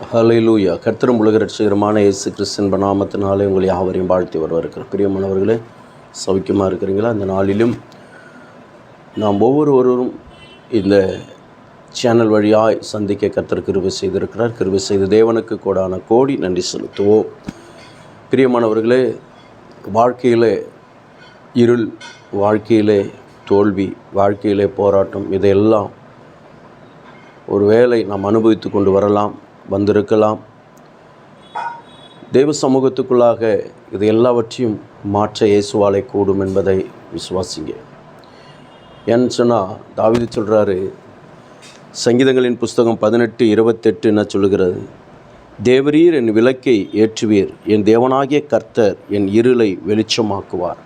ஹalleluya. கர்த்தரும் உலக ரட்சகரமான இயேசு கிறிஸ்தன் நாமத்தினாலே உங்களை யாவரையும் வாழ்த்தி வருவருக்கிற பிரியமானவர்களே சௌக்கியமாக இருக்கிறீங்களா? அந்த நாளிலும் நாம் ஒவ்வொருவரும் இந்த சேனல் வழியாய் சந்திக்க கர்த்தர் கிருபை செய்திருக்கிறார். கிருபை செய்த தேவனுக்கு கூடான கோடி நன்றி செலுத்துவோம். பிரியமானவர்களே வாழ்க்கையிலே இருள் வாழ்க்கையிலே தோல்வி வாழ்க்கையிலே போராட்டம் இதையெல்லாம் ஒருவேளை நாம் அனுபவித்து கொண்டு வரலாம். வந்திருக்கலாம். தெய்வ சமூகத்துக்குள்ளாக இது எல்லாவற்றையும் மாற்ற இயேசுவாலை கூடும் என்பதை விசுவாசிங்க. ஏன்னு சொன்னால் தாவிது சொல்கிறாரு சங்கீதங்களின் புஸ்தகம் பதினெட்டு இருபத்தெட்டு என்ன சொல்லுகிறது? தேவரீர் என் விளக்கை ஏற்றுவீர் என் தேவனாகிய கர்த்தர் என் இருளை வெளிச்சமாக்குவார்.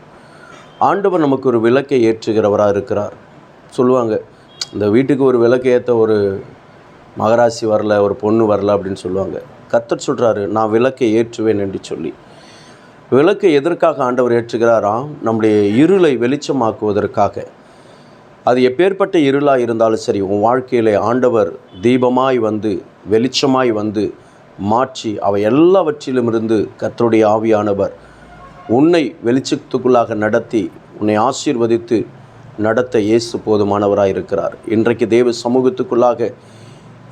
ஆண்டவர் நமக்கு ஒரு விளக்கை ஏற்றுகிறவராக இருக்கிறார். சொல்லுவாங்க இந்த வீட்டுக்கு ஒரு விளக்கை ஏற்ற ஒரு மகராசி வரல ஒரு பொண்ணு வரல அப்படின்னு சொல்லுவாங்க. கத்தர் சொல்கிறாரு நான் விளக்கை ஏற்றுவேன் என்று சொல்லி. விளக்கை எதற்காக ஆண்டவர் ஏற்றுகிறாராம் நம்முடைய இருளை வெளிச்சமாக்குவதற்காக. அது எப்பேற்பட்ட இருளாக இருந்தாலும் சரி உன் வாழ்க்கையிலே ஆண்டவர் தீபமாய் வந்து வெளிச்சமாய் வந்து மாற்றி அவை எல்லாவற்றிலும் இருந்து கத்தருடைய ஆவியானவர் உன்னை வெளிச்சத்துக்குள்ளாக நடத்தி உன்னை ஆசீர்வதித்து நடத்த இயேசு போதுமானவராக இருக்கிறார் இன்றைக்கு தேவ சமூகத்துக்குள்ளாக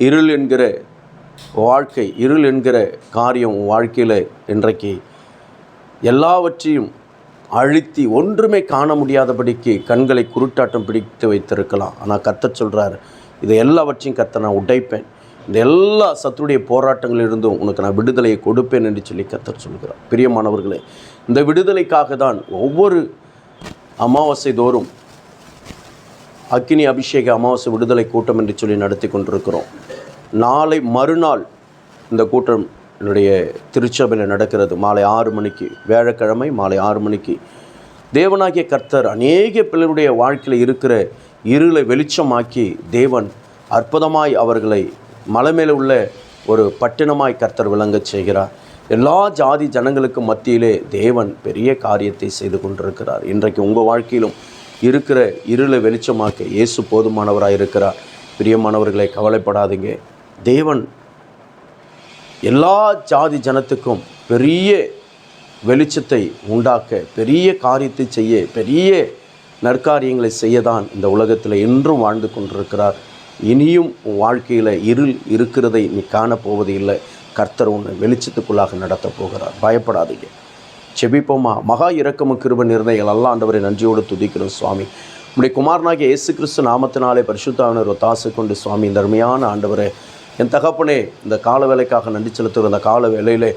இருள் என்கிற வாழ்க்கை இருள் என்கிற காரியம் வாழ்க்கையில் இன்றைக்கு எல்லாவற்றையும் அழுத்தி ஒன்றுமே காண முடியாதபடிக்கு கண்களை குருட்டாட்டம் பிடித்து வைத்திருக்கலாம். ஆனால் கர்த்தர் சொல்கிறார் இதை எல்லாவற்றையும் கத்த நான் உடைப்பேன். இந்த எல்லா சத்துடைய போராட்டங்களிலிருந்தும் உனக்கு நான் விடுதலையை கொடுப்பேன் என்று சொல்லி கத்தர் சொல்கிறார். பிரியமானவர்களே இந்த விடுதலைக்காக தான் ஒவ்வொரு அமாவாசை தோறும் அக்கினி அபிஷேக அமாவாசை விடுதலை கூட்டம் என்று சொல்லி நடத்தி கொண்டிருக்கிறோம். நாளை மறுநாள் இந்த கூட்டம் என்னுடைய திருச்சபையில் நடக்கிறது. மாலை ஆறு மணிக்கு வியாழக்கிழமை மாலை ஆறு மணிக்கு. தேவனாகிய கர்த்தர் அநேக பிள்ளைகளுடைய வாழ்க்கையில் இருக்கிற இருளை வெளிச்சமாக்கி தேவன் அற்புதமாய் அவர்களை மலை மேலே உள்ள ஒரு பட்டினமாய் கர்த்தர் விளங்கச் செய்கிறார். எல்லா ஜாதி ஜனங்களுக்கு மத்தியிலே தேவன் பெரிய காரியத்தை செய்து கொண்டிருக்கிறார். இன்றைக்கு உங்கள் வாழ்க்கையிலும் இருக்கிற இருளை வெளிச்சமாக்க இயேசு போதுமானவராக இருக்கிறார் பிரியமானவர்களை கவலைப்படாதீங்க. தேவன் எல்லா ஜாதி ஜனத்துக்கும் பெரிய வெளிச்சத்தை உண்டாக்க பெரிய காரியத்தை செய்ய பெரிய நற்காரியங்களை செய்ய தான் இந்த உலகத்தில் இன்றும் வாழ்ந்து கொண்டிருக்கிறார். இனியும் உன் வாழ்க்கையில் இருள் இருக்கிறதை நீ காணப்போவது இல்லை கர்த்தர் உன்னை வெளிச்சத்துக்குள்ளாக நடத்தப் போகிறார். பயப்படாதீங்க. செபிப்போமா? மகா இரக்கமும் கிருப நிர்ணயங்கள். எல்லாம் ஆண்டவரை நன்றியோடு துதிக்கிறோம் சுவாமி. உடைய குமாரனாகிய இயேசு கிறிஸ்து நாமத்தினாலே பரிசுத்தாவினர் தாசு கொண்டு சுவாமி இந்த அருமையான என் தகப்பனே இந்த கால வேலைக்காக நன்றி செலுத்துகிற இந்த கால வேலையிலே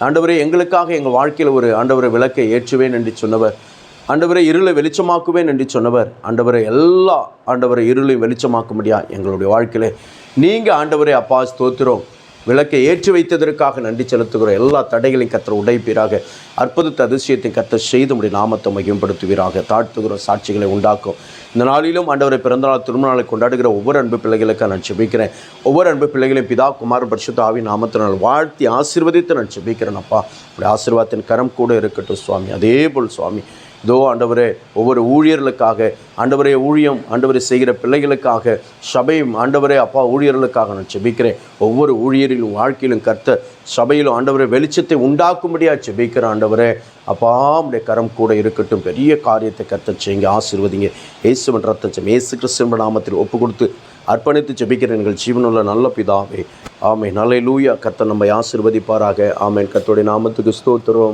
ஆண்டவரே எங்களுக்காக எங்கள் வாழ்க்கையில் ஒரு ஆண்டவரை விளக்கை ஏற்றுவேன் என்று சொன்னவர். ஆண்டவரை இருளை வெளிச்சமாக்குவேன் என்று சொன்னவர். ஆண்டவரை எல்லா ஆண்டவரை இருளை வெளிச்சமாக்க முடியா எங்களுடைய வாழ்க்கையிலே. நீங்கள் ஆண்டவரை அப்பா ஸ்தோத்திரம். விளக்கை ஏற்றி வைத்ததற்காக நன்றி செலுத்துகிற எல்லா தடைகளையும் கத்திர உடைப்பீராக. அற்புதத்தை அதிசயத்தை கத்த செய்து முடிய நாமத்தை மையப்படுத்துவீராக தாழ்த்துகிற சாட்சிகளை உண்டாக்கும். இந்த நாளிலும் ஆண்டவரை பிறந்தநாள் திருமணங்களை கொண்டாடுகிற ஒவ்வொரு அன்பு பிள்ளைகளுக்கு நான் செபிக்கிறேன். ஒவ்வொரு அன்பு பிள்ளைகளையும் பிதா குமார் பரிசுத்த ஆவி நாமத்தினால் வாழ்த்தி ஆசீர்வதித்து நான் செபிக்கிறேன் அப்பா. உடைய ஆசீர்வாதத்தின் கரம் கூட இருக்கட்டும் சுவாமி. அதே போல் சுவாமி. இதோ ஆண்டவரே ஒவ்வொரு ஊழியர்களுக்காக ஆண்டவரே ஊழியம் ஆண்டவரை செய்கிற பிள்ளைகளுக்காக சபையும் ஆண்டவரே அப்பா ஊழியர்களுக்காக நான் செபிக்கிறேன் ஒவ்வொரு ஊழியரிலும் வாழ்க்கையிலும் கர்த்த சபையிலும் ஆண்டவரை வெளிச்சத்தை உண்டாக்கும்படியாக செபிக்கிற ஆண்டவரே. அப்பா உடைய கரம் கூட இருக்கட்டும். பெரிய காரியத்தை கர்த்த செய்யுங்க ஆசீர்வதிங்க. இயேசுவன் ரத்தம் இயேசு கிறிஸ்தவ நாமத்தில் ஒப்பு கொடுத்து அர்ப்பணித்து ஜெபிக்கிற எங்கள் ஜீவனுள்ள நல்ல பிதாவே. ஆமை நல்ல லூயா கர்த்தர் நம்மை ஆசீர்வதிப்பாராக. ஆமேன். கத்தோடைய நாமத்துக்கு ஸ்தோத்திரம்.